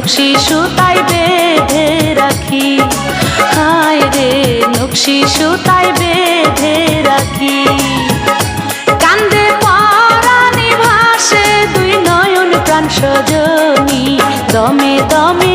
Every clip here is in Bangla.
নকশি সুতাই বেঁধে রাখি। হায় রে নকশি সুতাই বেঁধে রাখি। কান্দে পারানি ভাসে দুই নয়ন প্রাণ সজনী। দমে দমে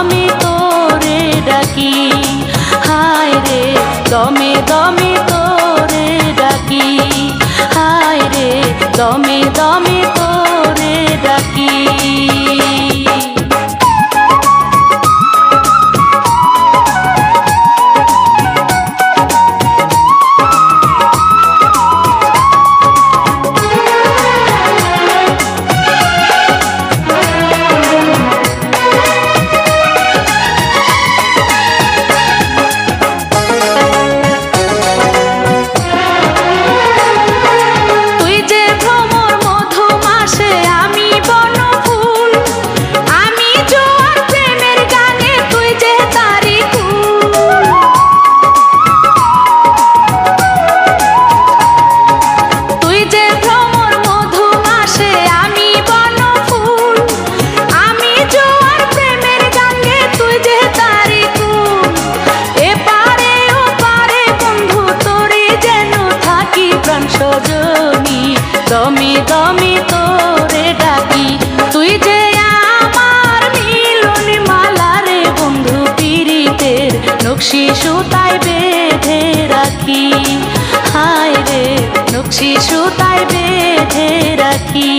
দমে তোরে ডাকি। হায় রে দমে দমে তোরে ডাকি। হায় রে দমে দমে দমে দমে তোরে ডাকি। তুই যে আমার মিলন মালা রে বন্ধু, পীড়িতের নকশি সুতায় বেঁধে রাখি। হায় রে, নকশি সুতায় বেঁধে রাখি।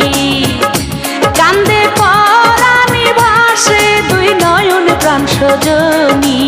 কান্দে পরাণে ভাসে দুই নয়ন প্রাণ সজনী।